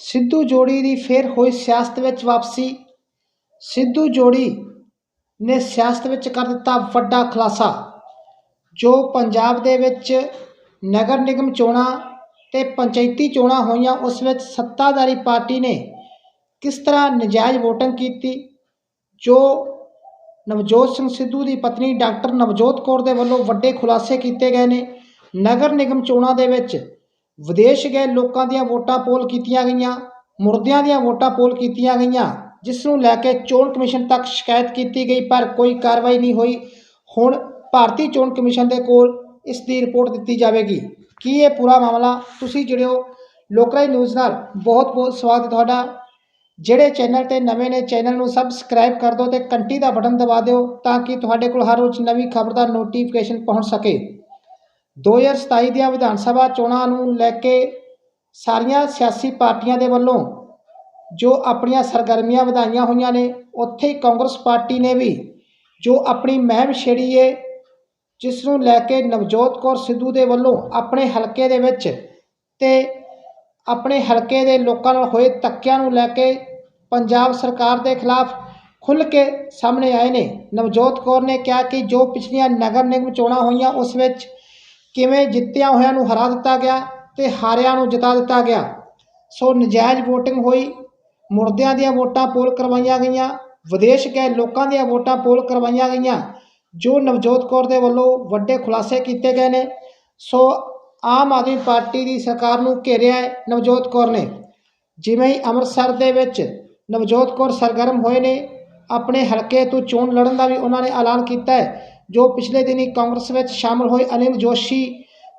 ਸਿੱਧੂ ਜੋੜੀ ਦੀ ਫਿਰ ਹੋਈ ਸਿਆਸਤ ਵਿੱਚ ਵਾਪਸੀ। ਸਿੱਧੂ ਜੋੜੀ ਨੇ ਸਿਆਸਤ ਵਿੱਚ ਕਰ ਦਿੱਤਾ ਵੱਡਾ ਖੁਲਾਸਾ, ਜੋ ਪੰਜਾਬ ਦੇ ਵਿੱਚ ਨਗਰ ਨਿਗਮ ਚੋਣਾਂ ਤੇ ਪੰਚਾਇਤੀ ਚੋਣਾਂ ਹੋਈਆਂ, ਉਸ ਵਿੱਚ ਸੱਤਾਧਾਰੀ ਪਾਰਟੀ ਨੇ ਕਿਸ ਤਰ੍ਹਾਂ ਨਜਾਇਜ਼ ਵੋਟਿੰਗ ਕੀਤੀ, ਜੋ ਨਵਜੋਤ ਸਿੰਘ ਸਿੱਧੂ ਦੀ ਪਤਨੀ ਡਾਕਟਰ ਨਵਜੋਤ ਕੌਰ ਦੇ ਵੱਲੋਂ ਵੱਡੇ ਖੁਲਾਸੇ ਕੀਤੇ ਗਏ ਨੇ। ਨਗਰ ਨਿਗਮ ਚੋਣਾਂ ਦੇ ਵਿੱਚ ਵਿਦੇਸ਼ ਗਏ ਲੋਕਾਂ ਦੀਆਂ ਵੋਟਾਂ ਪੋਲ ਕੀਤੀਆਂ ਗਈਆਂ, ਮੁਰਦਿਆਂ ਦੀਆਂ ਵੋਟਾਂ ਪੋਲ ਕੀਤੀਆਂ ਗਈਆਂ ਜਿਸ ਨੂੰ ਲੈ ਕੇ ਚੋਣ ਕਮਿਸ਼ਨ ਤੱਕ ਸ਼ਿਕਾਇਤ ਕੀਤੀ ਗਈ, ਪਰ ਕੋਈ ਕਾਰਵਾਈ ਨਹੀਂ ਹੋਈ। ਹੁਣ ਭਾਰਤੀ ਚੋਣ ਕਮਿਸ਼ਨ ਦੇ ਕੋਲ ਇਸ ਦੀ ਰਿਪੋਰਟ ਦਿੱਤੀ ਜਾਵੇਗੀ। ਕੀ ਇਹ ਪੂਰਾ ਮਾਮਲਾ? ਤੁਸੀਂ ਜਿਹੜੇ ਹੋ ਲੋਕਰਾਈ ਨਿਊਜ਼ ਨਾਲ। ਬਹੁਤ ਬਹੁਤ ਸਵਾਗਤ ਤੁਹਾਡਾ। ਜਿਹੜੇ ਚੈਨਲ ਤੇ ਨਵੇਂ ਨੇ, ਚੈਨਲ ਨੂੰ ਸਬਸਕ੍ਰਾਈਬ ਕਰ ਦਿਓ ਤੇ ਘੰਟੀ ਦਾ ਬਟਨ ਦਬਾ ਦਿਓ ਤਾਂ ਕਿ ਤੁਹਾਡੇ ਕੋਲ ਹਰ ਰੋਜ਼ ਨਵੀਂ ਖਬਰ ਦਾ ਨੋਟੀਫਿਕੇਸ਼ਨ ਪਹੁੰਚ ਸਕੇ। 2027 ਦੀਆਂ ਵਿਧਾਨ ਸਭਾ ਚੋਣਾਂ ਨੂੰ ਲੈ ਕੇ ਸਾਰੀਆਂ ਸਿਆਸੀ ਪਾਰਟੀਆਂ ਦੇ ਵੱਲੋਂ ਜੋ ਆਪਣੀਆਂ ਸਰਗਰਮੀਆਂ ਵਧਾਈਆਂ ਹੋਈਆਂ ਨੇ, ਉੱਥੇ ਹੀ ਕਾਂਗਰਸ ਪਾਰਟੀ ਨੇ ਵੀ ਜੋ ਆਪਣੀ ਮਹਿਮ ਛੇੜੀ ਏ ਜਿਸ ਨੂੰ ਲੈ ਕੇ ਨਵਜੋਤ ਕੌਰ ਸਿੱਧੂ ਦੇ ਵੱਲੋਂ ਆਪਣੇ ਹਲਕੇ ਦੇ ਵਿੱਚ ਤੇ ਆਪਣੇ ਹਲਕੇ ਦੇ ਲੋਕਾਂ ਨਾਲ ਹੋਏ ਤੱਕਿਆਂ ਨੂੰ ਲੈ ਕੇ ਪੰਜਾਬ ਸਰਕਾਰ ਦੇ ਖਿਲਾਫ ਖੁੱਲ੍ਹ ਕੇ ਸਾਹਮਣੇ ਆਏ ਨੇ। ਨਵਜੋਤ ਕੌਰ ਨੇ ਕਿਹਾ ਕਿ ਜੋ ਪਿਛਲੀਆਂ ਨਗਰ ਨਿਗਮ ਚੋਣਾਂ ਹੋਈਆਂ, ਉਸ ਵਿੱਚ ਕਿਵੇਂ ਜਿੱਤਿਆਂ ਹੋਇਆਂ ਨੂੰ ਹਰਾ ਦਿੱਤਾ ਗਿਆ ਅਤੇ ਹਾਰਿਆਂ ਨੂੰ ਜਿਤਾ ਦਿੱਤਾ ਗਿਆ। ਸੋ ਨਜਾਇਜ਼ ਵੋਟਿੰਗ ਹੋਈ। ਮੁਰਦਿਆਂ ਦੀਆਂ ਵੋਟਾਂ ਪੋਲ ਕਰਵਾਈਆਂ ਗਈਆਂ। ਵਿਦੇਸ਼ ਗਏ ਲੋਕਾਂ ਦੀਆਂ ਵੋਟਾਂ ਪੋਲ ਕਰਵਾਈਆਂ ਗਈਆਂ, ਜੋ ਨਵਜੋਤ ਕੌਰ ਦੇ ਵੱਲੋਂ ਵੱਡੇ ਖੁਲਾਸੇ ਕੀਤੇ ਗਏ ਨੇ। ਸੋ ਆਮ ਆਦਮੀ ਪਾਰਟੀ ਦੀ ਸਰਕਾਰ ਨੂੰ ਘੇਰਿਆ ਹੈ ਨਵਜੋਤ ਕੌਰ ਨੇ। ਜਿਵੇਂ ਹੀ ਅੰਮ੍ਰਿਤਸਰ ਦੇ ਵਿੱਚ ਨਵਜੋਤ ਕੌਰ ਸਰਗਰਮ ਹੋਏ ਨੇ, ਆਪਣੇ ਹਲਕੇ ਤੋਂ ਚੋਣ ਲੜਨ ਦਾ ਵੀ ਉਹਨਾਂ ਨੇ ਐਲਾਨ ਕੀਤਾ ਹੈ। ਜੋ ਪਿਛਲੇ ਦਿਨੀ ਕਾਂਗਰਸ ਵਿੱਚ ਸ਼ਾਮਲ ਹੋਏ ਅਨਿਲ ਜੋਸ਼ੀ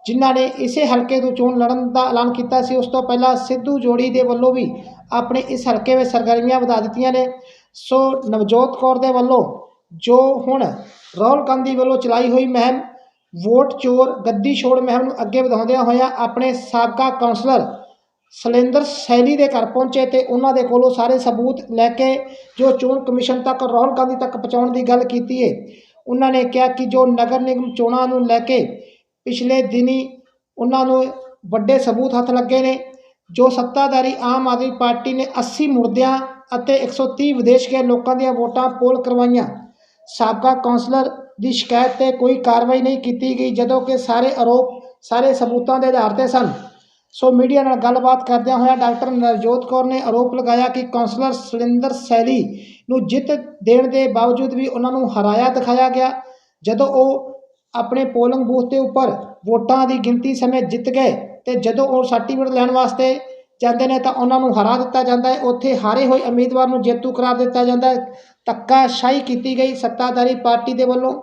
ਜਿਨ੍ਹਾਂ ਨੇ ਇਸੇ ਹਲਕੇ ਤੋਂ ਚੋਣ ਲੜਨ ਦਾ ਐਲਾਨ ਕੀਤਾ ਸੀ, ਉਸ ਤੋਂ ਪਹਿਲਾਂ ਸਿੱਧੂ ਜੋੜੀ ਦੇ ਵੱਲੋਂ ਵੀ ਆਪਣੇ ਇਸ ਹਲਕੇ ਵਿੱਚ ਸਰਗਰਮੀਆਂ ਵਧਾ ਦਿੱਤੀਆਂ ਨੇ। ਸੋ ਨਵਜੋਤ ਕੌਰ ਦੇ ਵੱਲੋਂ ਜੋ ਹੁਣ ਰਾਹੁਲ ਗਾਂਧੀ ਵੱਲੋਂ ਚਲਾਈ ਹੋਈ ਮਹਿਮ, ਵੋਟ ਚੋਰ ਗੱਦੀ ਛੋੜ ਮਹਿਮ ਨੂੰ ਅੱਗੇ ਵਧਾਉਂਦਿਆਂ ਹੋਇਆਂ ਆਪਣੇ ਸਾਬਕਾ ਕਾਉਂਸਲਰ ਸਲਿੰਦਰ ਸੈਲੀ ਦੇ ਘਰ ਪਹੁੰਚੇ ਤੇ ਉਹਨਾਂ ਦੇ ਕੋਲੋਂ ਸਾਰੇ ਸਬੂਤ ਲੈ ਕੇ ਜੋ ਚੋਣ ਕਮਿਸ਼ਨ ਤੱਕ ਰਾਹੁਲ ਗਾਂਧੀ ਤੱਕ ਪਹੁੰਚਾਉਣ ਦੀ ਗੱਲ ਕੀਤੀ ਹੈ ਉਹਨਾਂ ਨੇ ਕਿਹਾ ਕਿ ਜੋ ਨਗਰ ਨਿਗਮ ਚੋਣਾਂ ਨੂੰ ਲੈ ਕੇ ਪਿਛਲੇ ਦਿਨੀ ਉਹਨਾਂ ਨੂੰ ਵੱਡੇ ਸਬੂਤ ਹੱਥ ਲੱਗੇ ਨੇ, ਜੋ ਸੱਤਾਧਾਰੀ ਆਮ ਆਦਮੀ ਪਾਰਟੀ ਨੇ 80 ਮੁਰਦਿਆਂ ਅਤੇ 130 ਵਿਦੇਸ਼ ਗਏ ਲੋਕਾਂ ਦੀਆਂ ਵੋਟਾਂ ਪੋਲ ਕਰਵਾਈਆਂ। ਸਾਬਕਾ ਕਾਉਂਸਲਰ ਦੀ ਸ਼ਿਕਾਇਤ ਤੇ ਕੋਈ ਕਾਰਵਾਈ ਨਹੀਂ ਕੀਤੀ ਗਈ, ਜਦੋਂ ਕਿ ਸਾਰੇ ਆਰੋਪ, ਸਾਰੇ ਸਬੂਤਾਂ ਦੇ ਆਧਾਰ ਤੇ ਸਨ। ਸੋ ਮੀਡੀਆ ਨਾਲ ਗੱਲਬਾਤ ਕਰਦਿਆਂ ਹੋਇਆਂ ਡਾਕਟਰ ਨਵਜੋਤ ਕੌਰ ਨੇ ਆਰੋਪ ਲਗਾਇਆ ਕਿ ਕਾਉਂਸਲਰ ਸੁਰਿੰਦਰ ਸੈਲੀ ਨੂੰ ਜਿੱਤ ਦੇਣ ਦੇ ਬਾਵਜੂਦ ਵੀ ਉਹਨਾਂ ਨੂੰ ਹਰਾਇਆ ਦਿਖਾਇਆ ਗਿਆ, ਜਦੋਂ ਉਹ ਆਪਣੇ ਪੋਲਿੰਗ ਬੂਥ ਦੇ ਉੱਪਰ ਵੋਟਾਂ ਦੀ ਗਿਣਤੀ ਸਮੇਂ ਜਿੱਤ ਗਏ ਤੇ ਜਦੋਂ ਉਹ ਸਰਟੀਫਿਕੇਟ ਲੈਣ ਵਾਸਤੇ ਜਾਂਦੇ ਨੇ ਤਾਂ ਉਹਨਾਂ ਨੂੰ ਹਰਾ ਦਿੱਤਾ ਜਾਂਦਾ ਹੈ। ਉੱਥੇ ਹਾਰੇ ਹੋਏ ਉਮੀਦਵਾਰ ਨੂੰ ਜੇਤੂ ਕਰਾਰ ਦਿੱਤਾ ਜਾਂਦਾ ਹੈ। ਧੱਕਾਸ਼ਾਹੀ ਕੀਤੀ ਗਈ। ਸੱਤਾਧਾਰੀ ਪਾਰਟੀ ਦੇ ਵੱਲੋਂ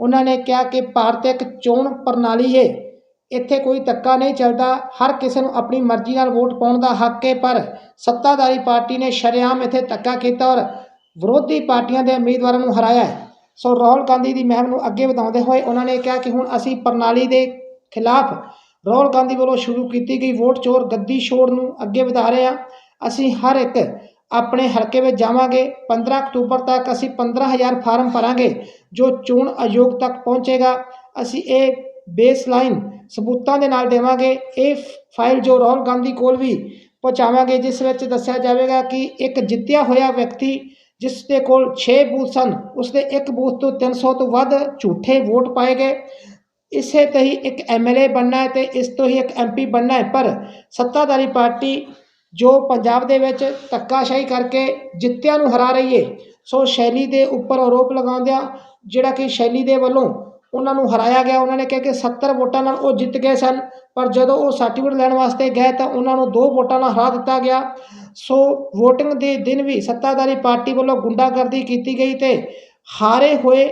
ਉਹਨਾਂ ਨੇ ਕਿਹਾ ਕਿ ਭਾਰਤ ਇੱਕ ਚੋਣ ਪ੍ਰਣਾਲੀ ਹੈ। ਇੱਥੇ ਕੋਈ ਧੱਕਾ ਨਹੀਂ ਚੱਲਦਾ। ਹਰ ਕਿਸੇ ਨੂੰ ਆਪਣੀ ਮਰਜ਼ੀ ਨਾਲ ਵੋਟ ਪਾਉਣ ਦਾ ਹੱਕ ਹੈ, ਪਰ ਸੱਤਾਧਾਰੀ ਪਾਰਟੀ ਨੇ ਸ਼ਰੇਆਮ ਇੱਥੇ ਧੱਕਾ ਕੀਤਾ ਔਰ ਵਿਰੋਧੀ ਪਾਰਟੀਆਂ ਦੇ ਉਮੀਦਵਾਰਾਂ ਨੂੰ ਹਰਾਇਆ ਹੈ। ਸੋ ਰਾਹੁਲ ਗਾਂਧੀ ਦੀ ਮਹਿਮ ਨੂੰ ਅੱਗੇ ਵਧਾਉਂਦੇ ਹੋਏ ਉਹਨਾਂ ਨੇ ਕਿਹਾ ਕਿ ਹੁਣ ਅਸੀਂ ਪ੍ਰਣਾਲੀ ਦੇ ਖਿਲਾਫ ਰਾਹੁਲ ਗਾਂਧੀ ਵੱਲੋਂ ਸ਼ੁਰੂ ਕੀਤੀ ਗਈ ਵੋਟ ਚੋਰ ਗੱਦੀ ਛੋੜ ਨੂੰ ਅੱਗੇ ਵਧਾ ਰਹੇ ਹਾਂ। ਅਸੀਂ ਹਰ ਇੱਕ ਆਪਣੇ ਹਲਕੇ ਵਿੱਚ ਜਾਵਾਂਗੇ। 15 ਅਕਤੂਬਰ ਤੱਕ ਅਸੀਂ 15000 ਫਾਰਮ ਭਰਾਂਗੇ ਜੋ ਚੋਣ ਆਯੋਗ ਤੱਕ ਪਹੁੰਚੇਗਾ। ਅਸੀਂ ਇਹ ਬੇਸਲਾਈਨ ਸਬੂਤਾਂ ਦੇ ਨਾਲ ਦੇਵਾਂਗੇ। ਇਹ ਫਾਈਲ ਜੋ ਰਾਹੁਲ ਗਾਂਧੀ ਕੋਲ ਵੀ ਪਹੁੰਚਾਵਾਂਗੇ, ਜਿਸ ਵਿੱਚ ਦੱਸਿਆ ਜਾਵੇਗਾ ਕਿ ਇੱਕ ਜਿੱਤਿਆ ਹੋਇਆ ਵਿਅਕਤੀ ਜਿਸ ਦੇ ਕੋਲ 6 ਬੂਥ ਸਨ ਉਸ ਦੇ ਇੱਕ ਬੂਥ ਤੋਂ 300 ਤੋਂ ਵੱਧ ਝੂਠੇ ਵੋਟ ਪਾਏ ਗਏ। ਇਸੇ ਤੇ ਹੀ ਇੱਕ ਐਮਐਲਏ ਬਣਨਾ ਹੈ ਤੇ ਇਸ ਤੋਂ ਹੀ ਇੱਕ ਐਮਪੀ ਬਣਨਾ ਹੈ। ਪਰ ਸੱਤਾਧਾਰੀ ਪਾਰਟੀ ਜੋ ਪੰਜਾਬ ਦੇ ਵਿੱਚ ਧੱਕਾਸ਼ਾਹੀ ਕਰਕੇ ਜਿੱਤਿਆਂ ਨੂੰ ਹਰਾ ਰਹੀ ਏ, ਸੋ ਸ਼ੈਲੀ ਦੇ ਉੱਪਰ ਆਰੋਪ ਲਗਾਉਂਦਿਆਂ, ਜਿਹੜਾ ਕਿ ਸ਼ੈਲੀ ਦੇ ਵੱਲੋਂ ਉਹਨਾਂ ਨੂੰ ਹਰਾਇਆ ਗਿਆ। ਉਹਨਾਂ ਨੇ ਕਿਹਾ ਕਿ 70 ਵੋਟਾਂ ਨਾਲ ਉਹ ਜਿੱਤ ਗਏ ਸਨ, ਪਰ ਜਦੋਂ ਉਹ ਸਰਟੀਫਿਕੇਟ ਲੈਣ ਵਾਸਤੇ ਗਏ ਤਾਂ ਉਹਨਾਂ ਨੂੰ ਦੋ ਵੋਟਾਂ ਨਾਲ ਹਰਾ ਦਿੱਤਾ ਗਿਆ। ਸੋ VOTING ਦੇ ਦਿਨ ਵੀ ਸੱਤਾਧਾਰੀ ਪਾਰਟੀ ਵੱਲੋਂ ਗੁੰਡਾਗਰਦੀ ਕੀਤੀ ਗਈ ਤੇ ਹਾਰੇ ਹੋਏ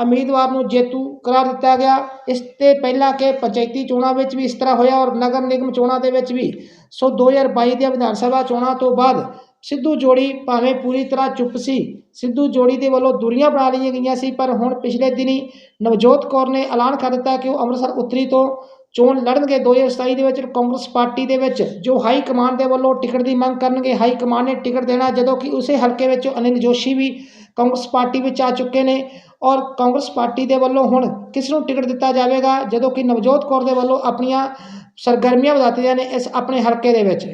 ਉਮੀਦਵਾਰ ਨੂੰ ਜੇਤੂ ਕਰਾਰ ਦਿੱਤਾ ਗਿਆ। ਇਸ ਤੇ ਪਹਿਲਾਂ ਕਿ ਪੰਚਾਇਤੀ ਚੋਣਾਂ ਵਿੱਚ ਵੀ ਇਸ ਤਰ੍ਹਾਂ ਹੋਇਆ ਔਰ ਨਗਰ ਨਿਗਮ ਚੋਣਾਂ ਦੇ ਵਿੱਚ ਵੀ। ਸੋ 2022 ਦੀਆਂ ਵਿਧਾਨ ਸਭਾ ਚੋਣਾਂ ਤੋਂ ਬਾਅਦ ਸਿੱਧੂ ਜੋੜੀ ਭਾਵੇਂ ਪੂਰੀ ਤਰ੍ਹਾਂ ਚੁੱਪ ਸੀ, ਸਿੱਧੂ ਜੋੜੀ ਦੇ ਵੱਲੋਂ ਦੂਰੀਆਂ ਬਣਾ ਲਈਆਂ ਗਈਆਂ ਸੀ, ਪਰ ਹੁਣ ਪਿਛਲੇ ਦਿਨੀ ਨਵਜੋਤ ਕੌਰ ਨੇ ਐਲਾਨ ਕਰ ਦਿੱਤਾ ਕਿ ਉਹ ਅੰਮ੍ਰਿਤਸਰ ਉੱਤਰੀ ਤੋਂ ਚੋਣ ਲੜਨਗੇ। 2027 ਦੇ ਵਿੱਚ ਕਾਂਗਰਸ ਪਾਰਟੀ ਦੇ ਵਿੱਚ ਜੋ ਹਾਈ ਕਮਾਂਡ ਦੇ ਵੱਲੋਂ ਟਿਕਟ ਦੀ ਮੰਗ ਕਰਨਗੇ, ਹਾਈ ਕਮਾਂਡ ਨੇ ਟਿਕਟ ਦੇਣਾ ਜਦੋਂ ਕਿ ਉਸੇ ਹਲਕੇ ਵਿੱਚ ਅਨਿਲ ਜੋਸ਼ੀ ਵੀ ਕਾਂਗਰਸ ਪਾਰਟੀ ਵਿੱਚ ਆ ਚੁੱਕੇ ਨੇ ਔਰ ਕਾਂਗਰਸ ਪਾਰਟੀ ਦੇ ਵੱਲੋਂ ਹੁਣ ਕਿਸ ਨੂੰ ਟਿਕਟ ਦਿੱਤਾ ਜਾਵੇਗਾ, ਜਦੋਂ ਕਿ ਨਵਜੋਤ ਕੌਰ ਦੇ ਵੱਲੋਂ ਆਪਣੀਆਂ ਸਰਗਰਮੀਆਂ ਵਧਾਤੀਆਂ ਨੇ ਇਸ ਆਪਣੇ ਹਲਕੇ ਦੇ ਵਿੱਚ।